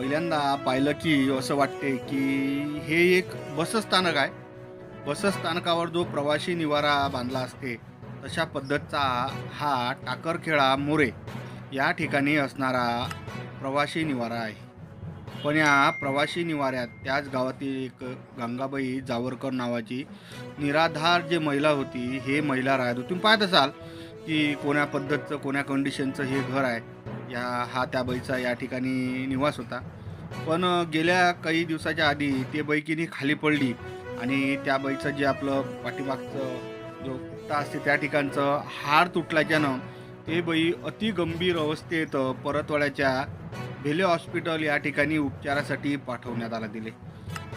पहिल्यांदा पाहिलं की असं वाटते की हे एक बसस्थानक आहे. बसस्थानकावर जो प्रवासी निवारा बांधला असते तशा पद्धतचा हा टाकरखेळा मोरे या ठिकाणी असणारा प्रवासी निवारा आहे. पण या प्रवासी निवाऱ्यात त्याच गावातील एक गंगाबाई जावरकर नावाची निराधार जे महिला होती हे महिला राहत होती. तुम्ही पाहत असाल की कोण्या पद्धतचं कोण्या कंडिशनचं हे घर आहे. या हा त्या बाईचा या ठिकाणी निवास होता. पण गेल्या काही दिवसाच्या आधी ते बैकीने खाली पडली आणि त्या बाईचं जे आपलं पाठीमागचं जो कुत्ता असते त्या ठिकाणचं हार तुटल्याच्यानं ते बाई अति गंभीर अवस्थेत परतवाड्याच्या भेले हॉस्पिटल या ठिकाणी उपचारासाठी पाठवण्यात आला दिले.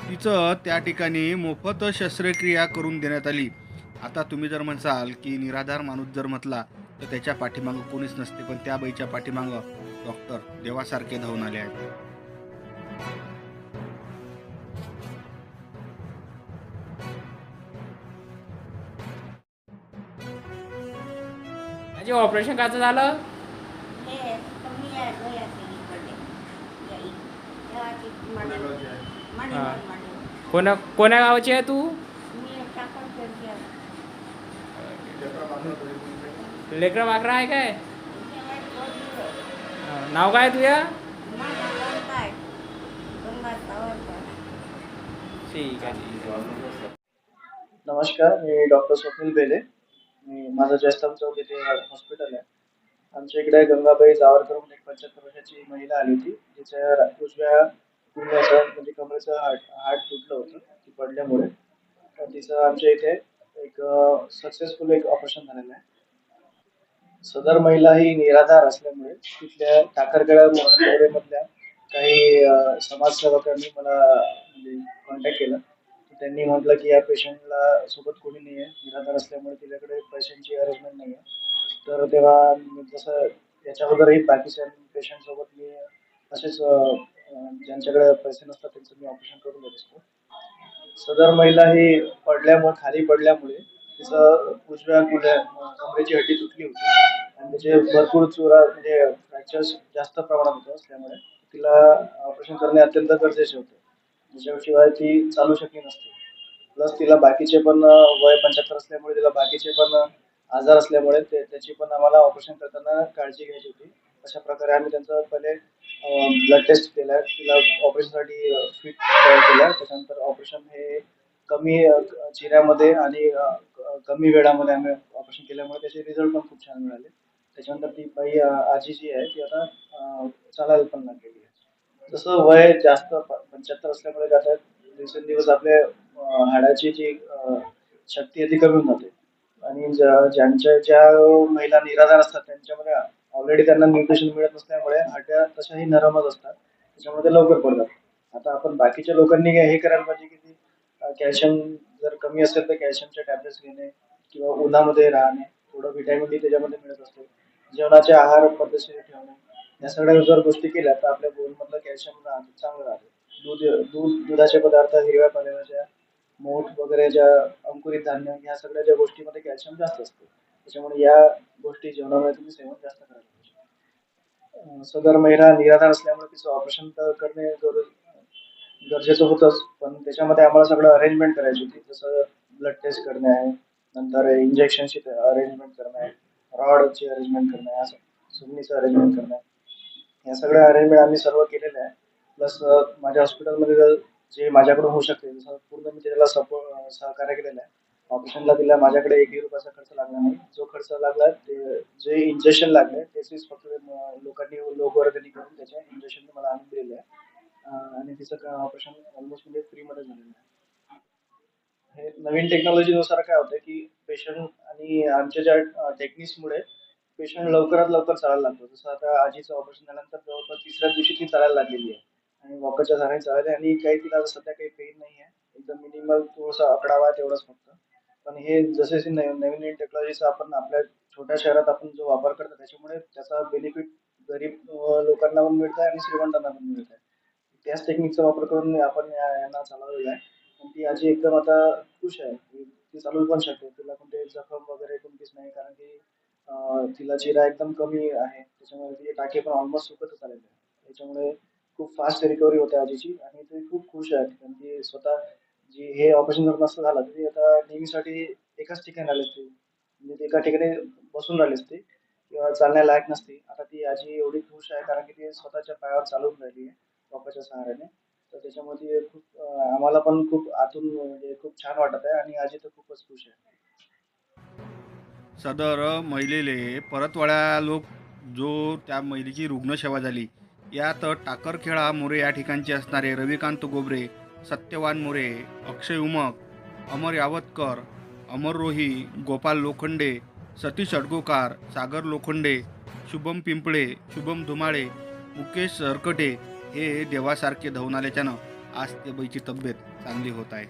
तिचं त्या ठिकाणी मोफत शस्त्रक्रिया करून देण्यात आली. आता तुम्ही जर म्हणसाल की निराधार माणूस जर म्हटला तर त्याच्या पाठीमागं कोणीच नसते पण त्या बाईच्या पाठीमागं डॉक्टर देवासारखे धावून आले आहेत. माझे ऑपरेशन काचं झालं. कोण्या कोण्या गावाची आहे तू मी एक टाकळखेडची आहे. लेकरं वाकरा आहे काय? हो. नाव काय तुझ्या ठीक आहे ठीक आहे. नमस्कार मी डॉक्टर स्वप्नील बेले. मी माझं जयस्तंभ चौक येथे हॉस्पिटल आहे. आमच्या इकडे गंगाबाई जावरकर म्हणून एक पंच्याहत्तर वर्षाची महिला आली होती तिच्या रा- उजव्या गुडघ्याचं म्हणजे कमरेचं हाट हाड तुटलं होतं ती पडल्यामुळे. तर तिचं आमच्या इथे एक सक्सेसफुल एक ऑपरेशन झालेलं आहे. सदर महिला ही निराधार असल्यामुळे तिथल्या टाकरखेडा मोरेमधल्या काही समाजसेवकांनी मला म्हणजे कॉन्टॅक्ट केला. त्यांनी म्हटलं की या पेशंटला सोबत कोणी नाही आहे निराधार असल्यामुळे तिच्याकडे पैशांची अरेंजमेंट नाही आहे तर तेव्हा जसं याच्या अगोदरही बाकीच्या पेशंट सोबत मी असेच ज्यांच्याकडे पैसे नसतात त्यांचं मी ऑपरेशन करून देत असतो. सदर महिला ही पडल्यामुळे खाली पडल्यामुळे तिचं उजव्या कुल्या कमरेची हड्डी तुटली होती. म्हणजे भरपूर चुरा म्हणजे फ्रॅक्चर्स जास्त प्रमाणात होतं असल्यामुळे तिला ऑपरेशन करणे अत्यंत गरजेचे होते. त्याच्याशिवाय ती चालू शकली नसते. प्लस तिला बाकीचे पण वय पंच्याहत्तर असल्यामुळे तिला बाकीचे पण आजार असल्यामुळे ते त्याची पण आम्हाला ऑपरेशन करताना काळजी घ्यायची होती. अशा प्रकारे आम्ही त्यांचं पहिले ब्लड टेस्ट केला तिला ऑपरेशनसाठी फिट केलं त्याच्यानंतर ऑपरेशन हे कमी चिऱ्यामध्ये आणि क- कमी वेळामध्ये आम्ही ऑपरेशन केल्यामुळे त्याचे रिझल्ट पण खूप छान मिळाले. त्याच्यानंतर ती बाई आजी जी आहे ती आता चालायला पण लागलेली आहे. जसं वय जास्त पंच्याहत्तर असल्यामुळे जातात दिवसेंदिवस आपल्या हाडाची जी शक्ती आहे ती कमी होऊन जाते. आणि ज्यांच्या ज्या महिला निराधार असतात त्यांच्यामध्ये ऑलरेडी त्यांना न्यूट्रिशन मिळत नसल्यामुळे हाड्या तशाही नरमच असतात. त्याच्यामुळे ते लवकर पडतात. आता आपण बाकीच्या लोकांनी हे करायला पाहिजे की ती कॅल्शियम जर कमी असेल तर कॅल्शियमच्या टॅबलेट्स घेणे किंवा उन्हामध्ये राहणे. थोडं व्हिटॅमिन डी त्याच्यामध्ये मिळत असतो. जेवणाचे आहार पद्धतशीर ठेवणे. या सगळ्या जर गोष्टी केल्या तर आपल्या बोनमधलं कॅल्शियम राहते चांगलं राहते. दूध दूध दुधाचे पदार्थ हिरव्या पालेभाज्या मोठ वगैरे ज्या अंकुरित धान्य ह्या सगळ्या ज्या गोष्टीमध्ये कॅल्शियम जास्त असते. त्याच्यामुळे या गोष्टी जेवणामुळे तुम्ही सेवन जास्त करायला पाहिजे. सदर महिला निराधार असल्यामुळे तिचं ऑपरेशन तर करणे गरज गरजेचं होतंच पण त्याच्यामध्ये आम्हाला सगळं अरेंजमेंट करायची होती. जसं ब्लड टेस्ट करणे आहे नंतर इंजेक्शनची अरेंजमेंट करणे आहे रॉडची अरेंजमेंट करणं या असं अरेंजमेंट करणं. या सगळ्या अरेंजमेंट आम्ही सर्व केलेल्या आहे प्लस माझ्या हॉस्पिटलमध्ये जे माझ्याकडून होऊ शकते जसं पूर्ण मी त्याला सपोर्ट सहकार्य केलेलं आहे. ऑपरेशनला तिला माझ्याकडे एकही रुपयाचा खर्च लागला नाही. जो खर्च लागला ते जे इंजेक्शन लागले त्याचीच फक्त लोकांनी लोक वर्गणी करून त्याच्या इंजेक्शन मला आणून दिलेलं आहे. आणि तिचं ऑपरेशन ऑलमोस्ट म्हणजे फ्रीमध्ये झालेलं आहे. हे नवीन टेक्नॉलॉजीनुसार काय होतं की पेशंट आणि आमच्या ज्या टेक्निक्समुळे पेशंट लवकरात लवकर चालायला लागतो. जसं आता आजीचं ऑपरेशन झाल्यानंतर जवळपास तिसऱ्या दिवशी ती चालायला लागलेली आहे. आणि वॉकरच्या झाडाने चालायला आणि काही तिला सध्या काही पेन नाही आहे. एकदम मिनिमल थोडंसं आकडावा आहे तेवढंच फक्त. पण हे जसे नवीन नवीन टेक्नॉलॉजीचा आपण आपल्या छोट्या शहरात आपण जो वापर करतो त्याच्यामुळे त्याचा बेनिफिट गरीब लोकांना पण मिळत आहे आणि श्रीमंतांना पण मिळत आहे त्याच टेक्निकचा वापर करून आपण यांना चालवलेला आहे. ती आजी एकदम आता खुश आहे. ती ती चालू पण शकते. तिला कोणते जखम वगैरे कोणतीच नाही कारण की अं, तिला चिरा एकदम कमी आहे. त्याच्यामुळे तिचे टाके पण ऑलमोस्ट सुकतच आलेले आहे त्याच्यामुळे खूप फास्ट रिकव्हरी होते आजीची आणि ती खूप खुश आहे कारण ती स्वतः जी हे ऑपरेशन जर नसतं झालं तर ती आता नेहमीसाठी एकाच ठिकाणी राहिली असती. म्हणजे ती एका ठिकाणी बसून राहिली असती किंवा चालण्यालायक नसती. आता ती आजी एवढी खुश आहे कारण की ती स्वतःच्या पायावर चालून राहिली आहे. डॉक्टरच्या सहाऱ्याने. तर त्याच्यामध्ये खूप आम्हाला पण खूप आतून म्हणजे खूप छान वाटत आहे आणि आजी तर खूपच खुश आहे. सदर महिलेले परतवाड्या लोक जो त्या महिलेची रुग्णसेवा झाली यात टाकरखेळा मोरे या ठिकाणचे असणारे रविकांत गोबरे सत्यवान मोरे अक्षय उमक अमर यावतकर अमर रोही गोपाल लोखंडे सतीश अडगोकार सागर लोखंडे शुभम पिंपळे शुभम धुमाळे मुकेश सरकटे हे देवासारखे धावून आल्याच्यानं आज ते बैची तब्येत चांगली होत आहे.